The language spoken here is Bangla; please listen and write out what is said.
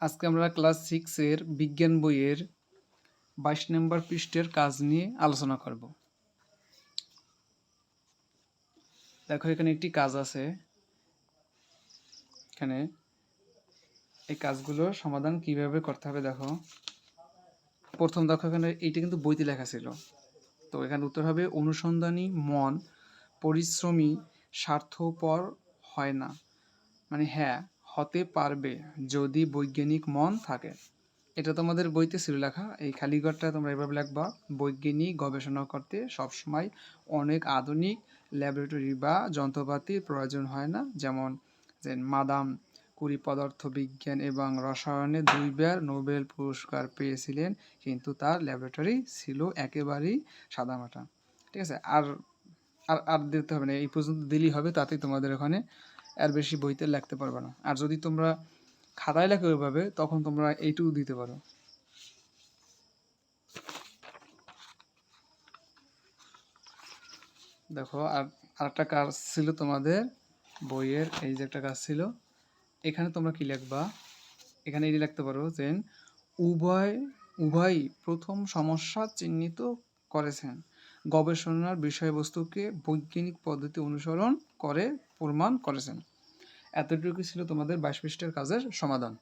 আজকে আমরা ক্লাস সিক্সের বিজ্ঞান বইয়ের বাইশ নম্বর পৃষ্ঠের কাজ নিয়ে আলোচনা করব। দেখো, এখানে একটি কাজ আছে। এখানে এই কাজগুলোর সমাধান কীভাবে করতে হবে দেখো। প্রথম দেখো, এখানে এইটা কিন্তু বইতে লেখা ছিল। তো এখানে উত্তর হবে, অনুসন্ধানী মন পরিশ্রমী স্বার্থপর হয় না। মানে হ্যাঁ হতে পারবে যদি বৈজ্ঞানিক মন থাকে। এটা তোমাদের বইতে ছিল লেখা। এই খালি ঘরটা তোমরা এভাবে লিখবা। বৈজ্ঞানিক গবেষণা করতে সবসময় অনেক আধুনিক ল্যাবরেটরি বা যন্ত্রপাতির প্রয়োজন হয় না। যেমন যে মাদাম কুড়ি পদার্থ বিজ্ঞান এবং রসায়নে দুইবার নোবেল পুরস্কার পেয়েছিলেন, কিন্তু তার ল্যাবরেটরি ছিল একেবারেই সাদামাটা। ঠিক আছে? আর আর আর দিতে হবে না। এই পর্যন্ত দিলেই হবে, তাতেই তোমাদের ওখানে আর বেশি বইতে লিখতে পারবে না। আর যদি তোমরা খাতায় লেখো ওইভাবে, তখন তোমরা এইটুকু দিতে পারো। দেখো, আর আরেকটা কাজ ছিল তোমাদের, বইয়ের, এই যে একটা কাজ ছিল, এখানে তোমরা কি লিখবা? এখানে এটি লিখতে পারো যে, উভয়, উভয়ই প্রথম সমস্যা চিহ্নিত করেছেন। গবেষণার বিষয়বস্তুকে বৈজ্ঞানিক পদ্ধতি অনুসরণ করে প্রমাণ করেছেন। এতটুকু ছিল তোমাদের বাইশ পৃষ্ঠের কাজের সমাধান।